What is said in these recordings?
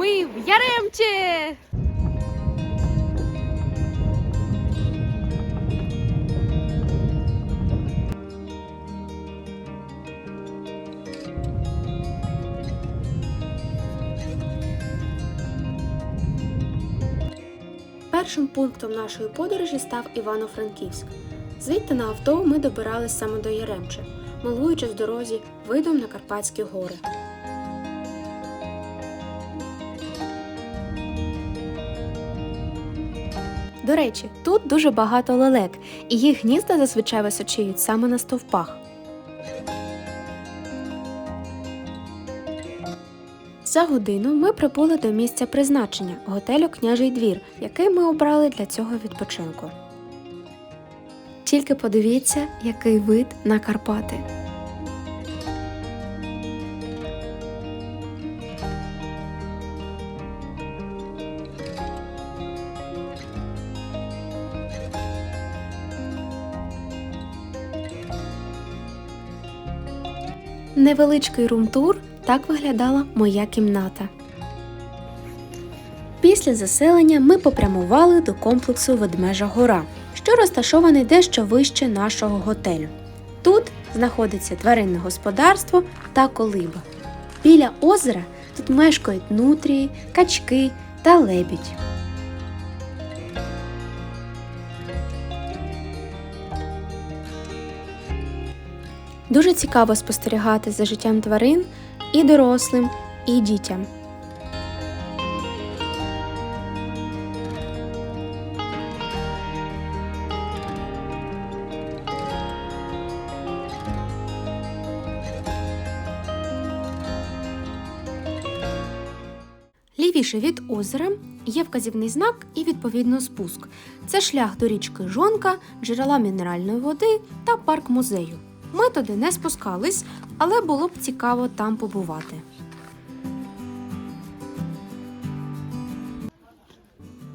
Ми в Яремче! Першим пунктом нашої подорожі став Івано-Франківськ. Звідти на авто ми добирались саме до Яремче, милуючись в дорозі видом на Карпатські гори. До речі, тут дуже багато лелек, і їх гнізда зазвичай височіють саме на стовпах. За годину ми прибули до місця призначення готелю Княжий двір, який ми обрали для цього відпочинку. Тільки подивіться, який вид на Карпати. Невеличкий румтур так виглядала моя кімната. Після заселення ми попрямували до комплексу Ведмежа Гора, що розташований дещо вище нашого готелю. Тут знаходиться тваринне господарство та колиба. Біля озера тут мешкають нутрії, качки та лебідь. Дуже цікаво спостерігати за життям тварин і дорослим, і дітям. Лівіше від озера є вказівний знак і відповідно спуск. Це шлях до річки Жонка, джерела мінеральної води та парк музею. Ми туди не спускались, але було б цікаво там побувати.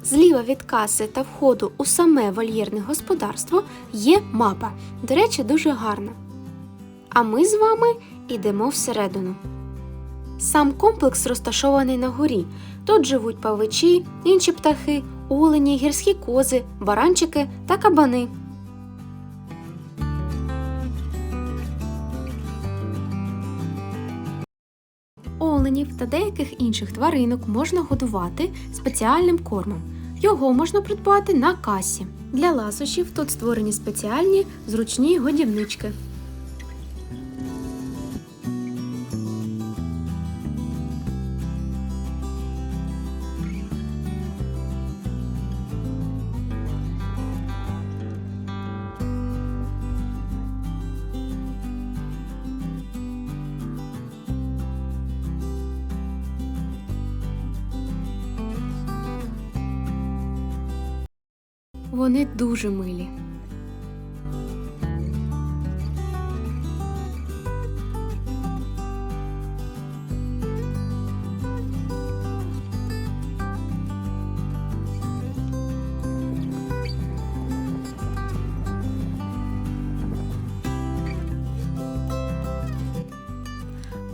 Зліва від каси та входу у саме вольєрне господарство є мапа. До речі, дуже гарна. А ми з вами йдемо всередину. Сам комплекс розташований на горі. Тут живуть павичі, інші птахи, олені, гірські кози, баранчики та кабани. Оленів та деяких інших тваринок можна годувати спеціальним кормом. Його можна придбати на касі. Для ласощів тут створені спеціальні зручні годівнички. Вони дуже милі.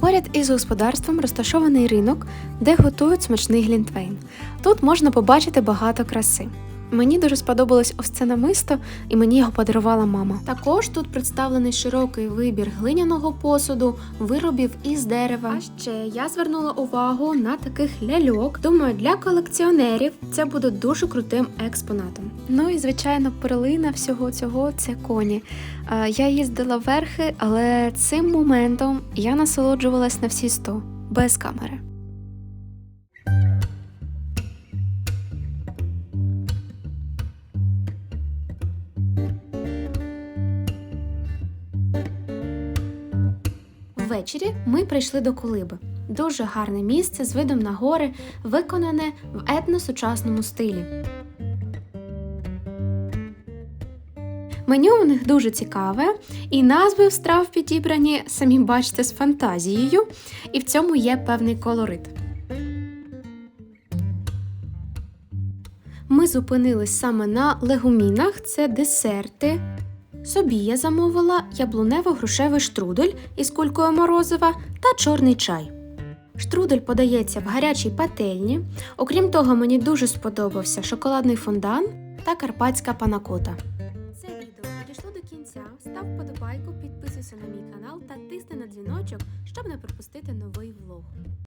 Поряд із господарством розташований ринок, де готують смачний глінтвейн. Тут можна побачити багато краси. Мені дуже сподобалось ось це намисто, і мені його подарувала мама. Також тут представлений широкий вибір глиняного посуду, виробів із дерева. А ще я звернула увагу на таких ляльок. Думаю, для колекціонерів це буде дуже крутим експонатом. Ну і звичайно, перлина всього цього це коні. Я їздила верхи, але цим моментом я насолоджувалась на всі 100, без камери. Ввечері ми прийшли до колиби. Дуже гарне місце з видом на гори, виконане в етносучасному стилі. Меню у них дуже цікаве, і назви страв підібрані, самі бачите, з фантазією, і в цьому є певний колорит. Ми зупинились саме на легумінах, це десерти. Собі я замовила яблунево-грушевий штрудель із кулькою морозива та чорний чай. Штрудель подається в гарячій пательні. Окрім того, мені дуже сподобався шоколадний фондан та карпатська панакота. Це відео підійшло до кінця. Став вподобайку, підписуйся на мій канал та тисни на дзвіночок, щоб не пропустити новий влог.